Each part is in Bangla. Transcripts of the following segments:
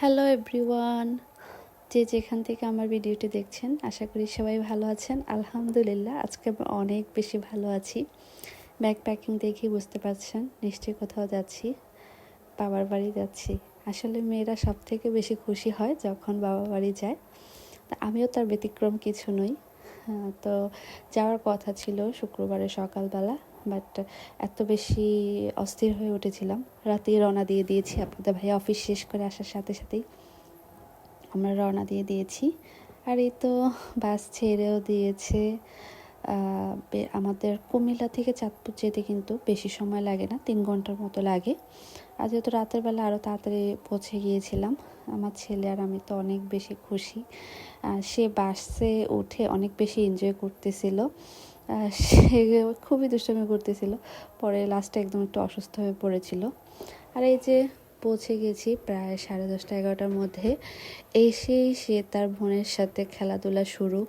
হ্যালো এভরিওয়ান যে যেখান থেকে আমার ভিডিওটি দেখছেন আশা করি সবাই ভালো আছেন। আলহামদুলিল্লাহ আজকে আমি অনেক বেশি ভালো আছি। ব্যাগ প্যাকিং দেখেই বুঝতে পারছেন নিশ্চয়ই কোথাও যাচ্ছি বাবার বাড়ি যাচ্ছি। আসলে মেয়েরা সব থেকে বেশি খুশি হয় যখন বাবা বাড়ি যায়। তা আমিও তার ব্যতিক্রম কিছু নই। আহ, তো যাওয়ার কথা ছিল শুক্রবারে সকালবেলা। বাট এত বেশি অস্থির হয়ে উঠেছিলাম। রাতেই রওনা দিয়ে দিয়েছি আপনাদের ভাই অফিস শেষ করে আসার সাথে সাথেই আমরা রওনা দিয়ে দিয়েছি। আর এই তো বাস ছেড়েও দিয়েছে। আমাদের কুমিল্লা থেকে চাঁদপুর যেতে কিন্তু বেশি সময় লাগে না, তিন ঘণ্টার মতো লাগে। আর যেহেতু রাতের বেলা আরও তাড়াতাড়ি পৌঁছে গিয়েছিলাম, আমার ছেলে আর আমি তো অনেক বেশি খুশি। সে বাসে উঠে অনেক বেশি এনজয় করতেছিল। সে খুবই দুষ্টমি করতেছিল। পরে লাস্টে একদম একটু অসুস্থ হয়ে পড়েছিল। আর এই যে পৌঁছে গেছি প্রায় সাড়ে দশটা এগারোটার মধ্যে, এসেই সে তার বোনের সাথে খেলাধুলা শুরু।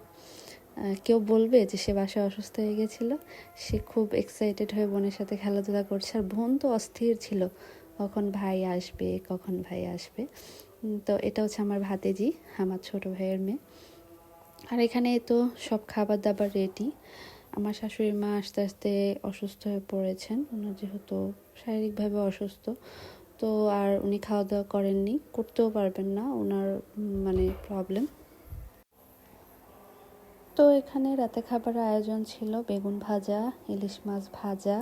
কেউ বলবে যে সে বাসায় অসুস্থ হয়ে গেছিল। সে খুব এক্সাইটেড হয়ে বোনের সাথে খেলাধুলা করছে। আর বোন তো অস্থির ছিল। কখন ভাই আসবে, কখন ভাই আসবে। তো এটা হচ্ছে আমার ভাতেজি, আমার ছোট ভাইয়ের মেয়ে। আর এখানে তো সব খাবার দাবার রেডি আমার শাশুড়ি মা আস্তে আস্তে অসুস্থ হয়ে পড়েছেন। ওনার যেহেতু শারীরিকভাবে অসুস্থ, তো আর উনি খাওয়া দাওয়া করেননি। করতেও পারবেন না ওনার মানে প্রবলেম তো এখানে রাতে খাবারের আয়োজন ছিল, বেগুন ভাজা, ইলিশ মাছ ভাজা,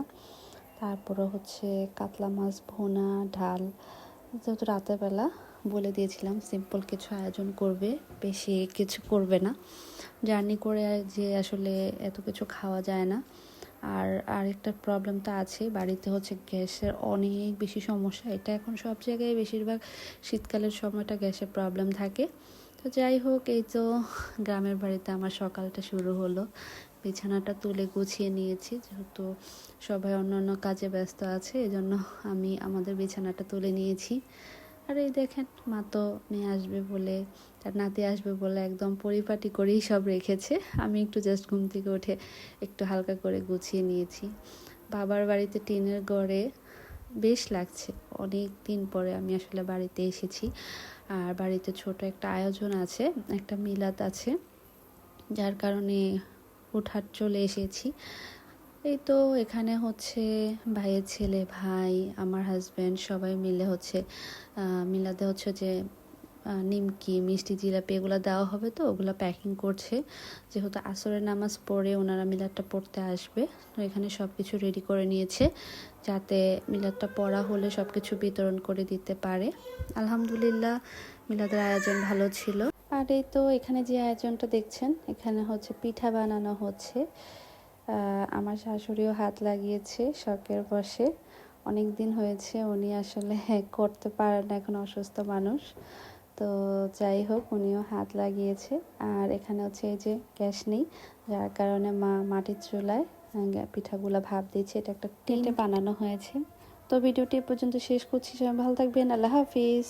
তারপরে হচ্ছে কাতলা মাছ ভোনা, ডাল। যেহেতু রাতের বেলা বলে দিয়েছিলাম সিম্পল কিছু আয়োজন করবে, বেশি কিছু করবে না। জার্নি করে যে আসলে এত কিছু খাওয়া যায় না। আর আরেকটা প্রবলেম তো আছে, বাড়িতে হচ্ছে গ্যাসের অনেক বেশি সমস্যা। এটা এখন সব জায়গায় বেশিরভাগ শীতকালের সময়টা গ্যাসের প্রবলেম থাকে। তো যাই হোক, এই তো গ্রামের বাড়িতে আমার সকালটা শুরু হলো। বিছানাটা তুলে গুছিয়ে নিয়েছি, যেহেতু সবাই অন্য অন্য কাজে ব্যস্ত আছে, এজন্য আমি আমাদের বিছানাটা তুলে নিয়েছি। আর এই দেখেন, মা তো মেয়ে আসবে বলে, তার নাতি আসবে বলে একদম পরিপাটি করেই সব রেখেছে। আমি একটু জাস্ট ঘুম থেকে উঠে একটু হালকা করে গুছিয়ে নিয়েছি। বাবার বাড়িতে টিনের গড়ে বেশ লাগছে। অনেক দিন পরে আমি আসলে বাড়িতে এসেছি। আর বাড়িতে ছোট একটা আয়োজন আছে, একটা মিলাদ আছে। যার কারণে হুটহাট চলে এসেছি। এই তো এখানে হচ্ছে ভাইয়ের ছেলে, ভাই, আমার হাজব্যান্ড সবাই মিলে হচ্ছে মিলাদে হচ্ছে যে নিমকি, মিষ্টি জিলাপি এগুলো দেওয়া হবে তো, ওগুলো প্যাকিং করছে। যেহেতু আসরের নামাজ পড়ে ওনারা মিলাদটা পড়তে আসবে, তো এখানে সব কিছু রেডি করে নিয়েছে যাতে মিলাদটা পড়া হলে সব কিছু বিতরণ করে দিতে পারে। আলহামদুলিল্লাহ, মিলাদের আয়োজন ভালো ছিল। আর এই তো এখানে যে আয়োজনটা দেখছেন, এখানে হচ্ছে পিঠা বানানো হচ্ছে। আমার শাশুড়িও হাত লাগিয়েছে শখের বসে অনেক দিন হয়েছে উনি আসলে করতে পারেন না এখন অসুস্থ মানুষ। তো যাই হোক উনিও হাত লাগিয়েছে। আর এখানে হচ্ছে এই যে গ্যাস নেই যার কারণে মা মাটির চুলায় পিঠাগুলা ভাপ দিচ্ছে এটা একটা টিনে বানানো হয়েছে। তো ভিডিওটি এ পর্যন্ত শেষ করছি। সবাই ভালো থাকবেন। আল্লাহ হাফিজ।